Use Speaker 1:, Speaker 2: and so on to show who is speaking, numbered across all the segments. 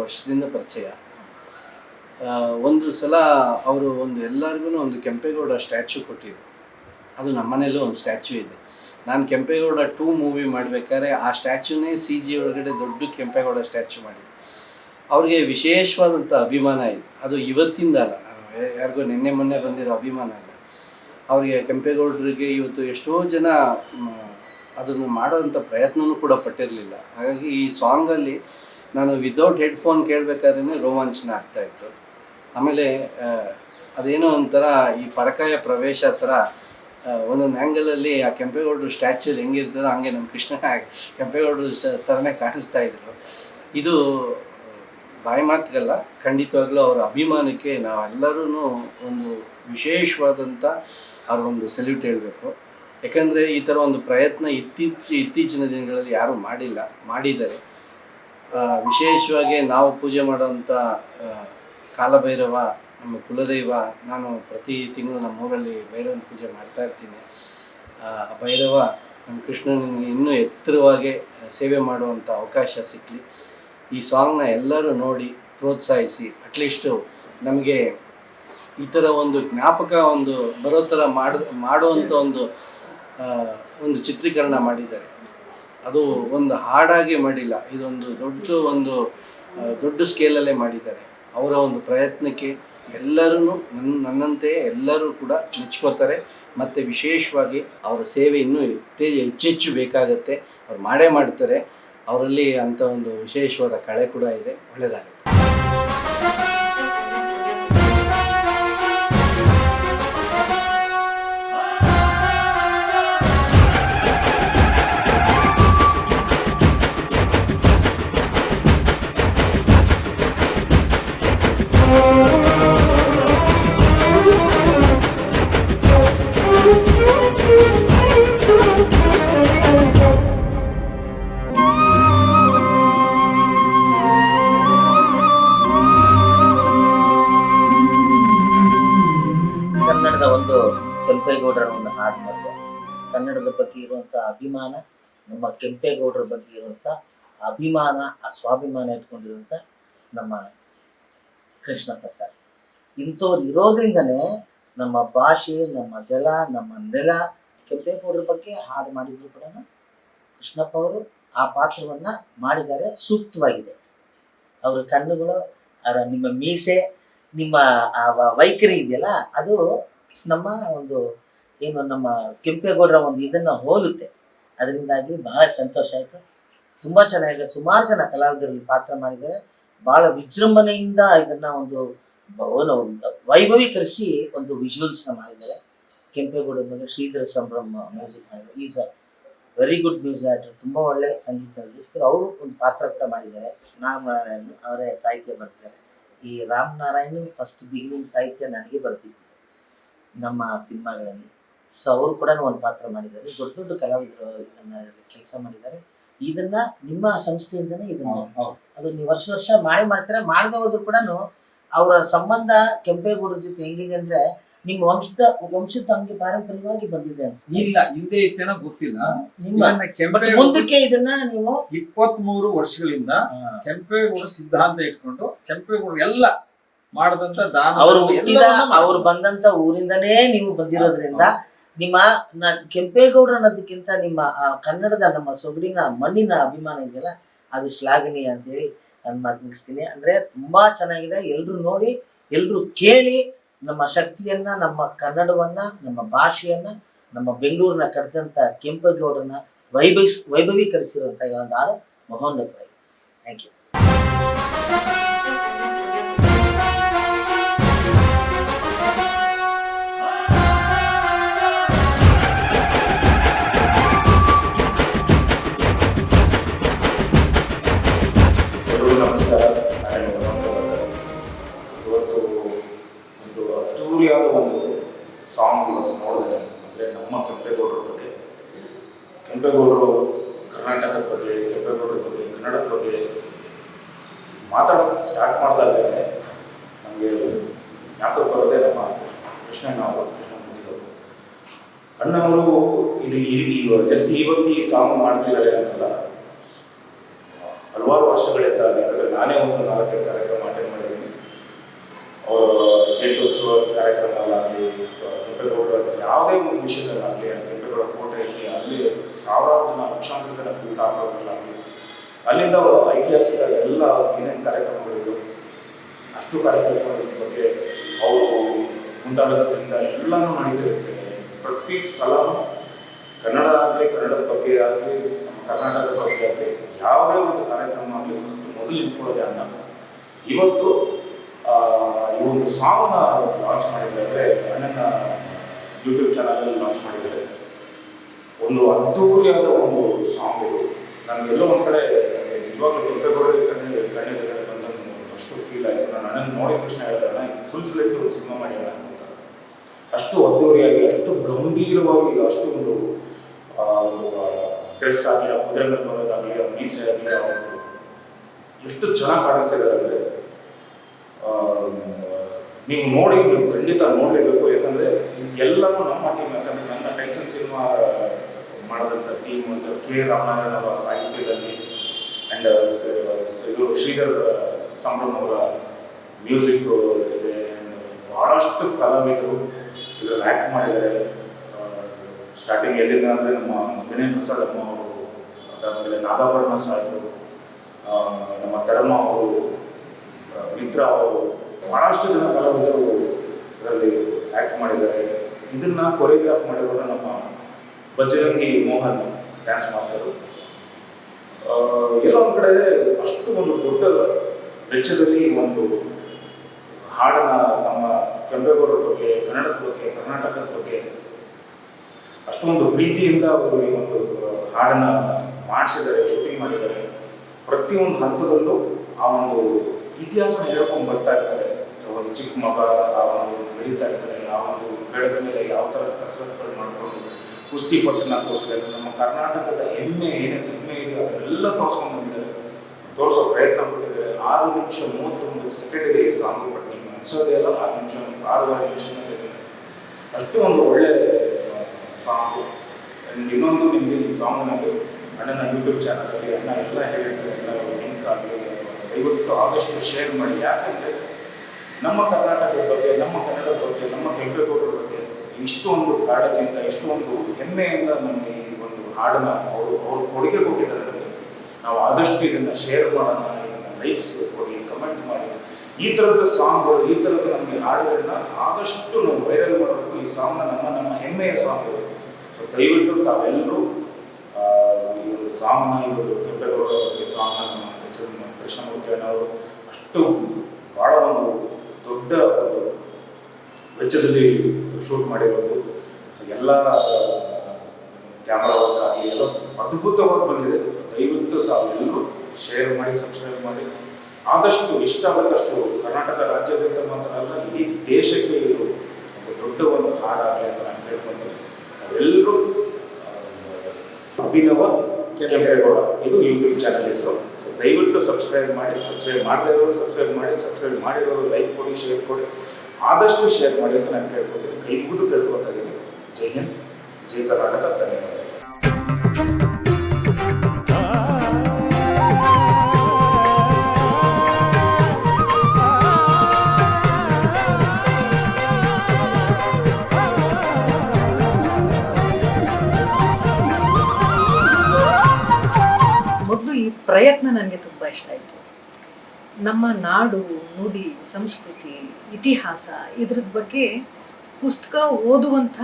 Speaker 1: ವರ್ಷದಿಂದ ಪರಿಚಯ. ಒಂದು ಸಲ ಅವರು ಒಂದು ಎಲ್ಲರಿಗೂ ಒಂದು ಕೆಂಪೇಗೌಡ ಸ್ಟ್ಯಾಚ್ಯೂ ಕೊಟ್ಟಿದ್ರು. ಅದು ನಮ್ಮನೇಲೂ ಒಂದು ಸ್ಟ್ಯಾಚು ಇದೆ. ನಾನು ಕೆಂಪೇಗೌಡ ಟೂ ಮೂವಿ ಮಾಡಬೇಕಾದ್ರೆ ಆ ಸ್ಟ್ಯಾಚುನೇ ಸಿ ಜಿ ಒಳಗಡೆ ದೊಡ್ಡ ಕೆಂಪೇಗೌಡ ಸ್ಟ್ಯಾಚು ಮಾಡಿದ್ದೆ ಅವ್ರಿಗೆ ವಿಶೇಷವಾದಂಥ ಅಭಿಮಾನ ಇದೆ. ಅದು ಇವತ್ತಿಂದ ಅಲ್ಲ. ಯಾರಿಗೂ ಯಾರಿಗೋ ನಿನ್ನೆ ಮೊನ್ನೆ ಬಂದಿರೋ ಅಭಿಮಾನ ಅಲ್ಲ. ಅವರಿಗೆ ಕೆಂಪೇಗೌಡರಿಗೆ ಇವತ್ತು ಎಷ್ಟೋ ಜನ ಅದನ್ನು ಮಾಡೋದಂಥ ಪ್ರಯತ್ನವೂ ಕೂಡ ಪಟ್ಟಿರಲಿಲ್ಲ. ಹಾಗಾಗಿ ಈ ಸಾಂಗಲ್ಲಿ ನಾನು ವಿದೌಟ್ ಹೆಡ್ಫೋನ್ ಕೇಳಬೇಕಾದ್ರೆ ರೋಮಾಂಚನ ಆಗ್ತಾ ಇತ್ತು. ಆಮೇಲೆ ಅದೇನೋ ಒಂಥರ ಈ ಪರಕಾಯ ಪ್ರವೇಶ ಥರ ಒಂದೊಂದು ಆ್ಯಂಗಲಲ್ಲಿ ಆ ಕೆಂಪೇಗೌಡರು ಸ್ಟ್ಯಾಚ್ಯೂಲ್ ಹೆಂಗಿರ್ತದೋ ಹಂಗೆ ನಮ್ಮ ಕೃಷ್ಣ ಕೆಂಪೇಗೌಡರು ಥರನೇ ಕಾಣಿಸ್ತಾ ಇದ್ರು. ಇದು ಬಾಯಿ ಮಾತಿಗಲ್ಲ, ಖಂಡಿತವಾಗ್ಲೂ ಅವರ ಅಭಿಮಾನಕ್ಕೆ ನಾವೆಲ್ಲರೂ ಒಂದು ವಿಶೇಷವಾದಂಥ ಒಂದು ಸಲ್ಯೂಟ್ ಹೇಳಬೇಕು. ಯಾಕಂದರೆ ಈ ಥರ ಒಂದು ಪ್ರಯತ್ನ ಇತ್ತೀಚೆ, ಇತ್ತೀಚಿನ ದಿನಗಳಲ್ಲಿ ಯಾರೂ ಮಾಡಿಲ್ಲ, ಮಾಡಿದ್ದಾರೆ. ವಿಶೇಷವಾಗಿ ನಾವು ಪೂಜೆ ಮಾಡುವಂಥ ಕಾಲಭೈರವ ನಮ್ಮ ಕುಲದೈವ ನಾನು ಪ್ರತಿ ತಿಂಗಳು ನಮ್ಮ ಊರಲ್ಲಿ ಭೈರವನ ಪೂಜೆ ಮಾಡ್ತಾ ಇರ್ತೀನಿ. ಆ ಭೈರವ ನಮ್ಮ ಕೃಷ್ಣನಿಗೆ ಇನ್ನೂ ಎತ್ತರವಾಗಿ ಸೇವೆ ಮಾಡುವಂಥ ಅವಕಾಶ ಸಿಕ್ಕಲಿ ಈ ಸಾಂಗ್ನ ಎಲ್ಲರೂ ನೋಡಿ ಪ್ರೋತ್ಸಾಹಿಸಿ ಅಟ್ಲೀಸ್ಟು ನಮಗೆ ಈ ಥರ ಒಂದು ಜ್ಞಾಪಕ ಒಂದು ಬರೋ ಥರ ಮಾಡ ಮಾಡುವಂಥ ಒಂದು ಒಂದು ಚಿತ್ರೀಕರಣ ಮಾಡಿದ್ದಾರೆ. ಅದು ಒಂದು ಹಾಡಾಗಿ ಮಾಡಿಲ್ಲ. ಇದೊಂದು ದೊಡ್ಡ ಒಂದು ದೊಡ್ಡ ಸ್ಕೇಲಲ್ಲೇ ಮಾಡಿದ್ದಾರೆ. ಅವರ ಒಂದು ಪ್ರಯತ್ನಕ್ಕೆ ಎಲ್ಲರೂ ನನ್ನ ನನ್ನಂತೆಯೇ ಎಲ್ಲರೂ ಕೂಡ ಮೆಚ್ಕೋತಾರೆ ಮತ್ತು ವಿಶೇಷವಾಗಿ ಅವರ ಸೇವೆ ಇನ್ನೂ ಹೆಚ್ಚೆ ಹೆಚ್ಚೆಚ್ಚು ಬೇಕಾಗತ್ತೆ. ಅವ್ರು ಮಾಡೇ ಮಾಡ್ತಾರೆ. ಅವರಲ್ಲಿ ಅಂಥ ಒಂದು ವಿಶೇಷವಾದ ಕಳೆ ಕೂಡ ಇದೆ. ಒಳ್ಳೆಯದಾಗುತ್ತೆ
Speaker 2: ಕನ್ನಡದ ಬಗ್ಗೆ ಇರುವಂತ ಅಭಿಮಾನ, ನಮ್ಮ ಕೆಂಪೇಗೌಡರ ಬಗ್ಗೆ ಇರುವಂತ ಅಭಿಮಾನ, ಆ ಸ್ವಾಭಿಮಾನ ಇಟ್ಕೊಂಡಿರುವಂತ ನಮ್ಮ ಕೃಷ್ಣ ಸರ್ ಇಂಥವ್ರು ಇರೋದ್ರಿಂದನೇ ನಮ್ಮ ಭಾಷೆ, ನಮ್ಮ ಜಲ, ನಮ್ಮ ನೆಲ, ಕೆಂಪೇಗೌಡರ ಬಗ್ಗೆ ಹಾಡು ಮಾಡಿದ್ರು ಕೂಡ ಕೃಷ್ಣಪ್ಪ ಅವರು ಆ ಪಾತ್ರವನ್ನ ಮಾಡಿದ್ದಾರೆ, ಸೂಕ್ತವಾಗಿದೆ. ಅವರ ಕಣ್ಣುಗಳು, ಅವರ ನಿಮ್ಮ ಮೀಸೆ, ನಿಮ್ಮ ಆ ವೈಖರಿ ಇದೆಯಲ್ಲ, ಅದು ನಮ್ಮ ಒಂದು ಏನು ನಮ್ಮ ಕೆಂಪೇಗೌಡರ ಒಂದು ಇದನ್ನ ಹೋಲುತ್ತೆ. ಅದರಿಂದಾಗಿ ಬಹಳ ಸಂತೋಷ ಆಯ್ತು. ತುಂಬಾ ಚೆನ್ನಾಗಿದೆ. ಸುಮಾರು ಜನ ಕಲಾವಿದರಲ್ಲಿ ಪಾತ್ರ ಮಾಡಿದ್ದಾರೆ. ಬಹಳ ವಿಜೃಂಭಣೆಯಿಂದ ಇದನ್ನ ಒಂದು ವೈಭವೀಕರಿಸಿ ಒಂದು ವಿಜುವಲ್ಸ್ನ ಮಾಡಿದ್ದಾರೆ. ಕೆಂಪೇಗೌಡ ಮೇಲೆ ಶ್ರೀಧರ ಸಂಭ್ರಮ ಮ್ಯೂಸಿಕ್ ಮಾಡಿದ್ದಾರೆ. Is a very good music actor ತುಂಬಾ ಒಳ್ಳೆ ಸಂಗೀತ ಅವರು ಒಂದು ಪಾತ್ರ ಕೂಡ ಮಾಡಿದ್ದಾರೆ. ನಾರಾಯಣ್ ಅವರೇ ಸಾಹಿತ್ಯ ಬರ್ತಾರೆ ಈ ರಾಮ್ ನಾರಾಯಣ್ ಫಸ್ಟ್ ಬಿಗಿನಿಂಗ್ ಸಾಹಿತ್ಯ ನನಗೆ ಬರ್ತಿತ್ತು. ನಮ್ಮ ಸಿನಿಮಾಗಳಲ್ಲಿ. ಸೊ ಅವರು ಕೂಡ ಒಂದು ಪಾತ್ರ ಮಾಡಿದ್ದಾರೆ. ದೊಡ್ಡ ದೊಡ್ಡ ಕಲಾವಿದರು ಇದನ್ನ ಕೆಲಸ ಮಾಡಿದ್ದಾರೆ. ಇದನ್ನ ನಿಮ್ಮ ಸಂಸ್ಥೆಯಿಂದನೇ ಇದನ್ನ ಅದು ನೀವು ವರ್ಷ ವರ್ಷ ಮಾಡಿ ಮಾಡ್ತಾರೆ? ಮಾಡದೆ ಹೋದ್ರು ಕೂಡ ಅವರ ಸಂಬಂಧ ಕೆಂಪೇಗೌಡರ ಜೊತೆ ಹೆಂಗಿದೆ ಅಂದ್ರೆ ನಿಮ್ಮ ವಂಶದ ವಂಶದ ಹಂಗೆ ಪಾರಂಪರ್ಯವಾಗಿ ಬಂದಿದೆ
Speaker 3: ಇಲ್ಲ ಹಿಂದೆ ಇತ್ತೇನೋ ಗೊತ್ತಿಲ್ಲ.
Speaker 2: ಮುಂದಕ್ಕೆ ಇದನ್ನ ನೀವು
Speaker 3: ಇಪ್ಪತ್ತ್ ಮೂರು ವರ್ಷಗಳಿಂದ ಕೆಂಪೇಗೌಡ ಸಿದ್ಧಾಂತ ಇಟ್ಕೊಂಡು ಕೆಂಪೇಗೌಡ ಎಲ್ಲ ಮಾಡದಂತ ದಾನ
Speaker 2: ಅವರು ಅವ್ರು ಬಂದಂತ ಊರಿಂದನೇ ನೀವು ಬಂದಿರೋದ್ರಿಂದ ನಿಮ್ಮ ಕೆಂಪೇಗೌಡರು ಅನ್ನೋದಕ್ಕಿಂತ ನಿಮ್ಮ ಕನ್ನಡದ ನಮ್ಮ ಸೊಗಡಿನ, ಮಣ್ಣಿನ ಅಭಿಮಾನ ಇದೆಯಲ್ಲ, ಅದು ಶ್ಲಾಘನೀಯ ಅಂತೇಳಿ ನಾನು ಮಾತು ಮುಗಿಸ್ತೀನಿ. ಅಂದ್ರೆ ತುಂಬಾ ಚೆನ್ನಾಗಿದೆ. ಎಲ್ರು ನೋಡಿ, ಎಲ್ರು ಕೇಳಿ ನಮ್ಮ ಶಕ್ತಿಯನ್ನ, ನಮ್ಮ ಕನ್ನಡವನ್ನ, ನಮ್ಮ ಭಾಷೆಯನ್ನ, ನಮ್ಮ ಬೆಂಗಳೂರಿನ ಕಟ್ಟಿದಂತ ಕೆಂಪೇಗೌಡರನ್ನ ವೈಭವಿಸ್ ವೈಭವೀಕರಿಸಿರುವಂತಹ ಒಂದು ಆರೋಪ ಮಹೋನ್ನತವಾಗಿದೆ ಥ್ಯಾಂಕ್ ಯು
Speaker 4: ಒಂದು ಅದ್ಧೂರಿಯಾದ ಒಂದು ಸಾಂಗ್ ಇವತ್ತು ನೋಡಿದೆ ಅಂದರೆ ನಮ್ಮ ಕೆಂಪೇಗೌಡರ ಬಗ್ಗೆ. ಕೆಂಪೇಗೌಡರು ಕರ್ನಾಟಕದ ಬಗ್ಗೆ, ಕೆಂಪೇಗೌಡರ ಬಗ್ಗೆ, ಕನ್ನಡದ ಬಗ್ಗೆ ಮಾತಾಡೋಕ್ಕೆ ಸ್ಟಾರ್ಟ್ ಮಾಡಿದಾಗಲೇ ನಮಗೆ ಜ್ಞಾಪಕ ಬರೋದೇ ನಮ್ಮ ಕೃಷ್ಣಮೂರ್ತಿ ಅವರು ಅಣ್ಣವರು ಇದು ಈ ಜಸ್ಟ್ ಇವತ್ತು ಈ ಸಾಂಗ್ ಮಾಡ್ತಿದ್ದಾರೆ ಅಂತಲ್ಲ ಹಲವಾರು ವರ್ಷಗಳಿಂದ ಯಾಕಂದ್ರೆ ನಾನೇ ಒಂದು ನಾಲ್ಕೈದು ಕಾರ್ಯಕ್ರಮ ಅಟೆಂಡ್ ಮಾಡಿದ್ದೀನಿ. ಅವರ ಜಯಂತ್ಯೋತ್ಸವ ಕಾರ್ಯಕ್ರಮಗಳಾಗಲಿ ಕೆಂಪೇಗೌಡರ ಯಾವುದೇ ಒಂದು ವಿಷಯದಲ್ಲಾಗಲಿ ಕೆಂಪೇಗೌಡ ಕೋಟೆಯಲ್ಲಿ ಅಲ್ಲಿ ಸಾವಿರಾರು ಜನ ಲಕ್ಷಾಂತರ ಜನ ಭೇಟ ಆಗೋದ್ರಲ್ಲಾಗಲಿ ಅಲ್ಲಿಂದ ಐತಿಹಾಸಿಕ ಎಲ್ಲ ಏನೇನು ಕಾರ್ಯಕ್ರಮಗಳಿದ್ದು ಅಷ್ಟು ಕಾರ್ಯಕ್ರಮಗಳ ಬಗ್ಗೆ ಅವರು ಮುಂದಾಡೋದ್ರಿಂದ ಎಲ್ಲನೂ ನಡೀತಿರುತ್ತೆ ಪ್ರತಿ ಸಲ ಕನ್ನಡ ಆಗಲಿ, ಕನ್ನಡದ ಬಗ್ಗೆ ಆಗಲಿ, ನಮ್ಮ ಕರ್ನಾಟಕದ ಬಗ್ಗೆ ಆಗಲಿ, ಯಾವುದೇ ಒಂದು ಕಾರ್ಯಕ್ರಮ ಆಗಲಿ, ಮೊದಲು ನಿಂತ್ಕೊಳ್ಳೋದೇ ಅನ್ನ. ಇವತ್ತು ಈ ಒಂದು ಸಾವನ್ನ ಲಾಂಚ್ ಮಾಡಿದ್ದಾರೆ, ಅಣ್ಣನ ಯೂಟ್ಯೂಬ್ ಚಾನಲಲ್ಲಿ ಲಾಂಚ್ ಮಾಡಿದ್ದಾರೆ. ಒಂದು ಅದ್ದೂರಿಯಾದ ಒಂದು ಸಾಂಗ್ ಇದು. ನನಗೆಲ್ಲೋ ಒಂದು ಕಡೆ ನಿಜವಾಗ್ಲು ದೊಡ್ಡ ಕಣ್ಣು ಕಣ್ಣಿಗೆ ಬಂದಂಗೆ ಅಷ್ಟು ಫೀಲ್ ಆಯಿತು. ನಾನು ಅಣ್ಣನ ನೋಡಿದ ತಕ್ಷಣ ಹೇಳಿದೆ, ಅಣ್ಣ, ಇದು ಫುಲ್ ಫ್ಲೆಟ್ ಒಂದು ಸಿನಿಮಾ ಮಾಡ್ಯಾರ ಅಂತ. ಅಷ್ಟು ಅದ್ದೂರಿಯಾಗಿ ಅಷ್ಟು ಗಂಭೀರವಾಗಿ, ಅಷ್ಟು ಒಂದು ಡ್ರೆಸ್ ಆಗಲಿ, ಆ ಕುದುರೆ ಮೇಲೆ ಬರೋದಾಗಲಿ, ಆ ಮೀಸೆ ಆಗಲಿ ಎಷ್ಟು ಚೆನ್ನಾಗಿ ಕಾಣಿಸ್ತಿದ್ದಾರೆ ಅಂದರೆ ನೀವು ನೋಡಿ ಖಂಡಿತ ನೋಡಲೇಬೇಕು. ಯಾಕಂದರೆ ಎಲ್ಲವೂ ನಮ್ಮ ಟೀಮ್ ಯಾಕಂದರೆ ನನ್ನ ಟೈಸನ್ ಸಿನಿಮಾ ಮಾಡಿದಂಥ ಟೀಮ್ ಒಂದು ಕೆ ರಾಮನಾರಾಯಣ ಅವರ ಸಾಹಿತ್ಯದಲ್ಲಿ ಆ್ಯಂಡ್ ಇವರು ಶ್ರೀಧರ್ ಸಂಭ್ರಮ್ ಅವರ ಮ್ಯೂಸಿಕ್ ಇದೆ. ಭಾಳಷ್ಟು ಕಲಾವಿದರು ಇದರಲ್ಲಿ ಆ್ಯಕ್ಟ್ ಮಾಡಿದ್ದಾರೆ. ಸ್ಟಾರ್ಟಿಂಗ್ ಎಲ್ಲಿಂದ ಅಂದರೆ ನಮ್ಮ ವಿನಯ್ ಪ್ರಸಾದ್ ಅಮ್ಮ ಅವರು, ಅದಾದಮೇಲೆ ನಾಗಾಭರಣ ನಮ್ಮ ತರಮ್ಮ ಅವರು ಮಿತ್ರ ಅವರು ಭಾಳಷ್ಟು ಜನ ಕಲಾವಿದರು ಅದರಲ್ಲಿ ಆ್ಯಕ್ಟ್ ಮಾಡಿದ್ದಾರೆ. ಇದನ್ನ ಕೊರಿಯೋಗ್ರಾಫ್ ಮಾಡಿರೋದು ನಮ್ಮ ಬಜರಂಗಿ ಮೋಹನ್ ಡ್ಯಾನ್ಸ್ ಮಾಸ್ಟರು ಎಲ್ಲ ಎಲ್ಲೋ ಒಂದು ಕಡೆ ಅಷ್ಟು ಒಂದು ದೊಡ್ಡ ವೆಚ್ಚದಲ್ಲಿ ಒಂದು ಹಾಡನ್ನ ನಮ್ಮ ಕೆಂಪೇಗೌಡರ ಬಗ್ಗೆ, ಕನ್ನಡದ ಬಗ್ಗೆ, ಕರ್ನಾಟಕದ ಬಗ್ಗೆ ಅಷ್ಟೊಂದು ಪ್ರೀತಿಯಿಂದ ಅವರು ಈ ಒಂದು ಹಾಡನ್ನ ಮಾಡಿಸಿದ್ದಾರೆ ಶೂಟಿಂಗ್ ಮಾಡಿದ್ದಾರೆ. ಪ್ರತಿಯೊಂದು ಹಂತದಲ್ಲೂ ಆ ಒಂದು ಇತಿಹಾಸನ ಹೇಳ್ಕೊಂಡು ಬರ್ತಾ ಇರ್ತಾರೆ. ಒಂದು ಚಿಕ್ಕ ಮಗ, ಆ ಒಂದು ಬೆಳೀತಾ ಇರ್ತಾರೆ. ಆ ಒಂದು ಬೆಳೆದ ಮೇಲೆ ಯಾವ ಥರ ಕಸರತ್ತು ಮಾಡ್ಕೊಂಡು ಕುಸ್ತಿ ಪಟ್ಟಣ ತೋರಿಸಿದ್ದಾರೆ ನಮ್ಮ ಕರ್ನಾಟಕದ ಹೆಮ್ಮೆ ಏನೇನು ಹೆಮ್ಮೆ ಇದೆ ಅದನ್ನೆಲ್ಲ ತೋರಿಸ್ಕೊಂಡು ಬಂದಿದ್ದಾರೆ. ತೋರಿಸೋ ಪ್ರಯತ್ನ ಪಟ್ಟಿದ್ದಾರೆ. ಆರು ನಿಮಿಷ ಮೂವತ್ತೊಂದು ಸೆಕೆಂಡ್ ಇದೆ ಸಾಂಗ್ ಬಟ್ ನಿಮ್ಗೆ ಅನ್ಸೋದೇ ಅಲ್ಲ ಆರು ನಿಮಿಷ, ಆರೂವರೆ ನಿಮಿಷ ಅಷ್ಟು ಒಂದು ಒಳ್ಳೆ ಸಾಂಗು. ಇನ್ನೊಂದು ನಿಮಗೆ ಸಾಂಗ್ ನನಗೆ ಅಣ್ಣನ ಯೂಟ್ಯೂಬ್ ಚಾನಲಲ್ಲಿ ಅಣ್ಣ ಎಲ್ಲ ಆಗಲಿ ದಯವಿಟ್ಟು ಆದಷ್ಟು ಶೇರ್ ಮಾಡಿ. ಯಾಕಂದ್ರೆ ನಮ್ಮ ಕರ್ನಾಟಕದ ಬಗ್ಗೆ, ನಮ್ಮ ಕನ್ನಡದ ಬಗ್ಗೆ, ನಮ್ಮ ಕೆಂಪೇಗೌಡರ ಬಗ್ಗೆ ಇಷ್ಟೊಂದು ಕಾಳಜಿಯಿಂದ ಇಷ್ಟೊಂದು ಹೆಮ್ಮೆಯಿಂದ ನಮಗೆ ಈ ಒಂದು ಹಾಡನ್ನ ಅವರು ಅವರು ಕೊಡುಗೆ ಕೊಟ್ಟಿದ್ದಾರೆ ನಮಗೆ. ನಾವು ಆದಷ್ಟು ಇದನ್ನು ಶೇರ್ ಮಾಡೋಣ, ಇದನ್ನು ಲೈಕ್ಸ್ ಕೊಡಿ ಕಮೆಂಟ್ ಮಾಡಿ. ಈ ಥರದ ಸಾಂಗ್ಗಳು, ಈ ಥರದ ನಮಗೆ ಹಾಡುಗಳನ್ನ ಆದಷ್ಟು ನಾವು ವೈರಲ್ ಮಾಡಬೇಕು. ಈ ಸಾಂಗ್ನ ನಮ್ಮ ನಮ್ಮ ಹೆಮ್ಮೆಯ ಸಾಂಗ್ ಸೊ ದಯವಿಟ್ಟು ತಾವೆಲ್ಲರೂ ಈ ಒಂದು ಸಾಂಗ್ನ, ಈ ಒಂದು ಕೆಂಪೇಗೌಡ ಬಗ್ಗೆ ಸಾಂಗ್ನ ನಮ್ಮ ಎಚ್ ಕೃಷ್ಣಮೂರ್ತಿ ಅಣ್ಣವರು ಅಷ್ಟು ಬಹಳ ಒಂದು ದೊಡ್ಡ ವೆಚ್ಚದಲ್ಲಿ ಶೂಟ್ ಮಾಡಿರೋದು. ಎಲ್ಲ ಕ್ಯಾಮ್ರಾ ವರ್ಕ್ ಆಗಲಿ ಎಲ್ಲ ಅದ್ಭುತವಾಗಿ ಬಂದಿದೆ. ದಯವಿಟ್ಟು ತಾವೆಲ್ಲರೂ ಶೇರ್ ಮಾಡಿ ಸಬ್ಸ್ಕ್ರೈಬ್ ಮಾಡಿ. ಆದಷ್ಟು ಇಷ್ಟ ಆದಷ್ಟು ಕರ್ನಾಟಕ ರಾಜ್ಯದಂತ ಮಾತ್ರ ಅಲ್ಲ ಇಡೀ ದೇಶಕ್ಕೆ ಇದು ಒಂದು ದೊಡ್ಡ ಒಂದು ಹಾಡಾಗಲಿ ಅಂತ ನಾನು ನಾವೆಲ್ಲರೂ ಆ, ಅಭಿನವ ಕೆಂಪೇಗೌಡ. ಇದು ಯೂಟ್ಯೂಬ್ ಚಾನಲ್ ಹೆಸರು ದಯವಿಟ್ಟು ಸಬ್ಸ್ಕ್ರೈಬ್ ಮಾಡಿ ಸಬ್ಸ್ಕ್ರೈಬ್ ಮಾಡದೇ ಸಬ್ಸ್ಕ್ರೈಬ್ ಮಾಡಿ ಸಬ್ಸ್ಕ್ರೈಬ್ ಮಾಡಿರೋರು ಲೈಕ್ ಕೊಡಿ ಶೇರ್ ಕೊಡಿ. ಆದಷ್ಟು ಶೇರ್ ಮಾಡಿ ಅಂತ ನಾನು ಕೇಳ್ಕೊತೀನಿ. ಕೈ ಮುಗಿದು ಕೇಳ್ಕೊತಾ ಇದ್ದೀನಿ ಜೈ ಹಿಂದ್. ಜೈ ಕರ್ನಾಟಕ. ಧನ್ಯವಾದ.
Speaker 5: ಪ್ರಯತ್ನ ನನಗೆ ತುಂಬ ಇಷ್ಟ ಆಯಿತು. ನಮ್ಮ ನಾಡು, ನುಡಿ, ಸಂಸ್ಕೃತಿ, ಇತಿಹಾಸ ಇದ್ರದ ಬಗ್ಗೆ ಪುಸ್ತಕ ಓದುವಂಥ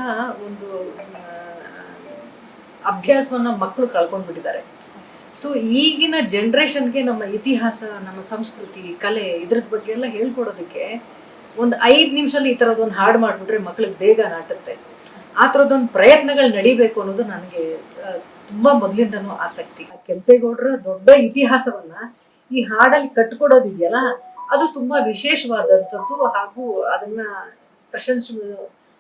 Speaker 5: ಒಂದು ಅಭ್ಯಾಸವನ್ನು ಮಕ್ಕಳು ಕಳ್ಕೊಂಡ್ಬಿಟ್ಟಿದ್ದಾರೆ. ಸೊ ಈಗಿನ ಜನ್ರೇಷನ್ಗೆ ನಮ್ಮ ಇತಿಹಾಸ, ನಮ್ಮ ಸಂಸ್ಕೃತಿ, ಕಲೆ ಇದ್ರದ ಬಗ್ಗೆ ಎಲ್ಲ ಹೇಳ್ಕೊಡೋದಕ್ಕೆ ಒಂದು ಐದು ನಿಮಿಷದಲ್ಲಿ ಈ ಥರದೊಂದು ಹಾಡು ಮಾಡಿಬಿಟ್ರೆ ಮಕ್ಳಿಗೆ ಬೇಗ ನಾಟುತ್ತೆ. ಆ ಥರದ್ದೊಂದು ಪ್ರಯತ್ನಗಳು ನಡಿಬೇಕು ಅನ್ನೋದು ನನಗೆ ತುಂಬಾ ಮೊದಲಿಂದನೂ ಆಸಕ್ತಿ. ಕೆಂಪೇಗೌಡರ ದೊಡ್ಡ ಇತಿಹಾಸವನ್ನ ಈ ಹಾಡಲ್ಲಿ ಕಟ್ಕೊಡೋದಿದೆಯಲ್ಲ, ಅದು ತುಂಬಾ ವಿಶೇಷವಾದಂಥದ್ದು ಹಾಗೂ ಅದನ್ನ ಪ್ರಶಂಸ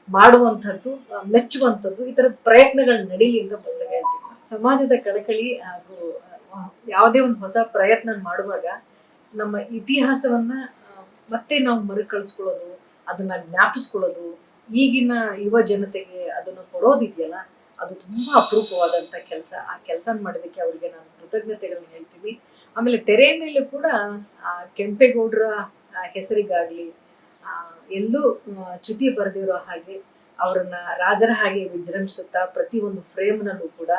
Speaker 5: ಮಾಡುವಂಥದ್ದು ಮೆಚ್ಚುವಂಥದ್ದು, ಈ ಥರದ ಪ್ರಯತ್ನಗಳು ನಡೀಲಿ ಅಂತ ಬಂದ ಹೇಳ್ತೀನಿ. ಸಮಾಜದ ಕಳಕಳಿ ಹಾಗೂ ಯಾವುದೇ ಒಂದು ಹೊಸ ಪ್ರಯತ್ನ ಮಾಡುವಾಗ ನಮ್ಮ ಇತಿಹಾಸವನ್ನ ಮತ್ತೆ ನಾವು ಮರುಕಳಿಸ್ಕೊಳ್ಳೋದು, ಅದನ್ನ ಜ್ಞಾಪಿಸ್ಕೊಳ್ಳೋದು, ಈಗಿನ ಯುವ ಜನತೆಗೆ ಅದನ್ನು ಕೊಡೋದಿದೆಯಲ್ಲ ಅದು ತುಂಬಾ ಅಪರೂಪವಾದಂಥ ಕೆಲಸ. ಆ ಕೆಲಸ ಮಾಡೋದಕ್ಕೆ ಅವರಿಗೆ ನಾನು ಕೃತಜ್ಞತೆಗಳನ್ನ ಹೇಳ್ತೀನಿ. ಆಮೇಲೆ ತೆರೆ ಮೇಲೂ ಕೂಡ ಕೆಂಪೇಗೌಡರ ಹೆಸರಿಗಾಗ್ಲಿ ಎಲ್ಲೂ ಚ್ಯುತಿ ಬರೆದಿರೋ ಹಾಗೆ ಅವರನ್ನ ರಾಜರ ಹಾಗೆ ವಿಜೃಂಭಿಸುತ್ತಾ ಪ್ರತಿ ಒಂದು ಫ್ರೇಮ್ನಲ್ಲೂ ಕೂಡ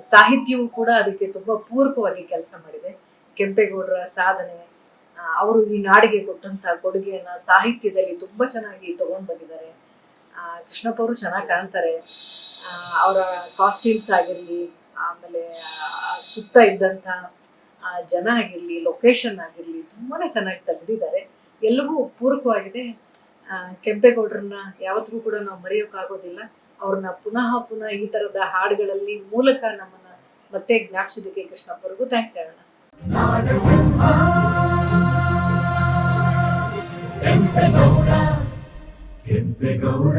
Speaker 5: ಸಾಹಿತ್ಯವು ಕೂಡ ಅದಕ್ಕೆ ತುಂಬಾ ಪೂರಕವಾಗಿ ಕೆಲಸ ಮಾಡಿದೆ. ಕೆಂಪೇಗೌಡರ ಸಾಧನೆ ಅವರು ಈ ನಾಡಿಗೆ ಕೊಟ್ಟಂತ ಕೊಡುಗೆಯನ್ನ ಸಾಹಿತ್ಯದಲ್ಲಿ ತುಂಬಾ ಚೆನ್ನಾಗಿ ತಗೊಂಡ್ ಬಂದಿದ್ದಾರೆ. ಆ, ಕೃಷ್ಣಪ್ಪ ಅವರು ಚೆನ್ನಾಗಿ ಕಾಣ್ತಾರೆ. ಅವರ ಕಾಸ್ಟ್ಯೂಮ್ಸ್ ಆಗಿರಲಿ ಆಮೇಲೆ ಸುತ್ತ ಇದ್ದಂತ ಆ, ಜನ ಆಗಿರಲಿ ಲೊಕೇಶನ್ ಆಗಿರಲಿ ತುಂಬಾನೇ ಚೆನ್ನಾಗಿ ತೆಗೆದಿದ್ದಾರೆ. ಎಲ್ಲವೂ ಪೂರಕವಾಗಿದೆ. ಕೆಂಪೇಗೌಡರನ್ನ ಯಾವತ್ತಿಗೂ ಕೂಡ ನಾವು ಮರೆಯೋಕ್ಕಾಗೋದಿಲ್ಲ. ಅವ್ರನ್ನ ಪುನಃ ಪುನಃ ಈ ತರದ ಹಾಡುಗಳಲ್ಲಿ ಮೂಲಕ ನಮ್ಮನ್ನ ಮತ್ತೆ ಜ್ಞಾಪಿಸೋದಕ್ಕೆ ಕೃಷ್ಣಪ್ಪರಿಗೂ ಥ್ಯಾಂಕ್ಸ್ ಹೇಳೋಣ.
Speaker 6: ಕೆಂಪೇಗೌಡ.